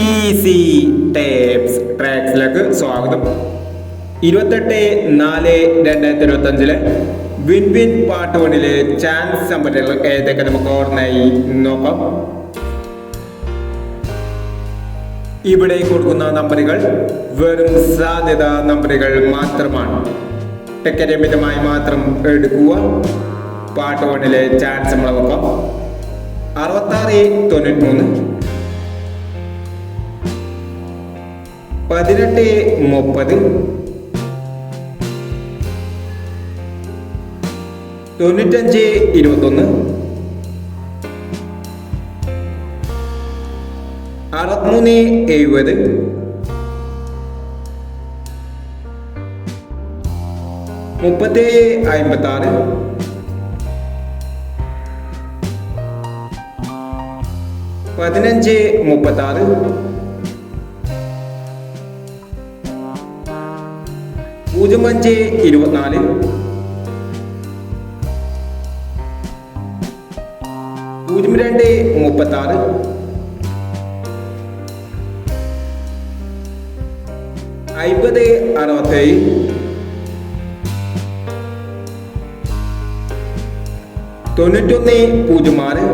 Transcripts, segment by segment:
Easy tapes ട്രാക്സിലേക്ക് സ്വാഗതം. ഇരുപത്തെട്ട് നാല് രണ്ടായിരത്തി ഇരുപത്തി അഞ്ചിലെ വിൻ വിൻ പാർട്ട് വണ്ണിലെ ചാൻസ് നമ്പറുകൾ ഏതൊക്കെ നമുക്ക് ഓർമ്മയായി നോക്കാം. ഇവിടെ കൊടുക്കുന്ന നമ്പറുകൾ വെറും സാധ്യത നമ്പറുകൾ മാത്രമാണ്. ടിക്കറ്റ് മിതമായി മാത്രം എടുക്കുക. പാർട്ട് വണ്ണിലെ ചാൻസ് നമ്മൾ നോക്കാം അറുപത്താറ് തൊണ്ണൂറ്റി മൂന്ന് പതിനെട്ട് മുപ്പത്. തൊണ്ണൂറ്റഞ്ച് ഇരുപത്തൊന്ന്. അറുപത്തിമൂന്ന് എഴുപത്. മുപ്പത്തേഴ് അമ്പത്തി ആറ് പതിനഞ്ച് മുപ്പത്തി ആറ് പൂജ്യം അഞ്ച് ഇരുപത്തിനാല്. പൂജ്യം രണ്ട് മുപ്പത്തി ആറ് അമ്പത് അറുപത്തേഴ്. തൊണ്ണൂറ്റൊന്ന് പൂജ്യം ആറ്.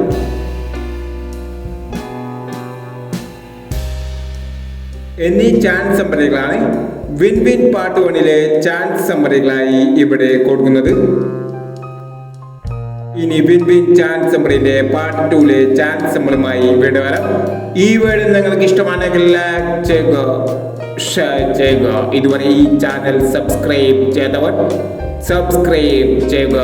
എന്നീ ചാൻസ് സമ്പറികളാണ് വിൻ വിൻ പാർട്ട് വണ്ണിലെ ചാൻസ് സമ്പറികളായി ഇവിടെ കൊടുക്കുന്നത്. ഇനി വിൻ വിൻ ചാൻസ് സമ്പറിന്റെ പാർട്ട് ടൂലെ ചാൻസ് സമ്മറുമായി ഇവിടെ വരാം. ഈ വീഡിയോ നിങ്ങൾക്ക് ഇഷ്ടമാണെങ്കിൽ ലൈക്ക് ചെയ്യുക ഷെയർ ചെയ്യുക. ഇതുവരെ ഈ ചാനൽ സബ്സ്ക്രൈബ് ചെയ്തവർ സബ്സ്ക്രൈബ് ചെയ്യുക.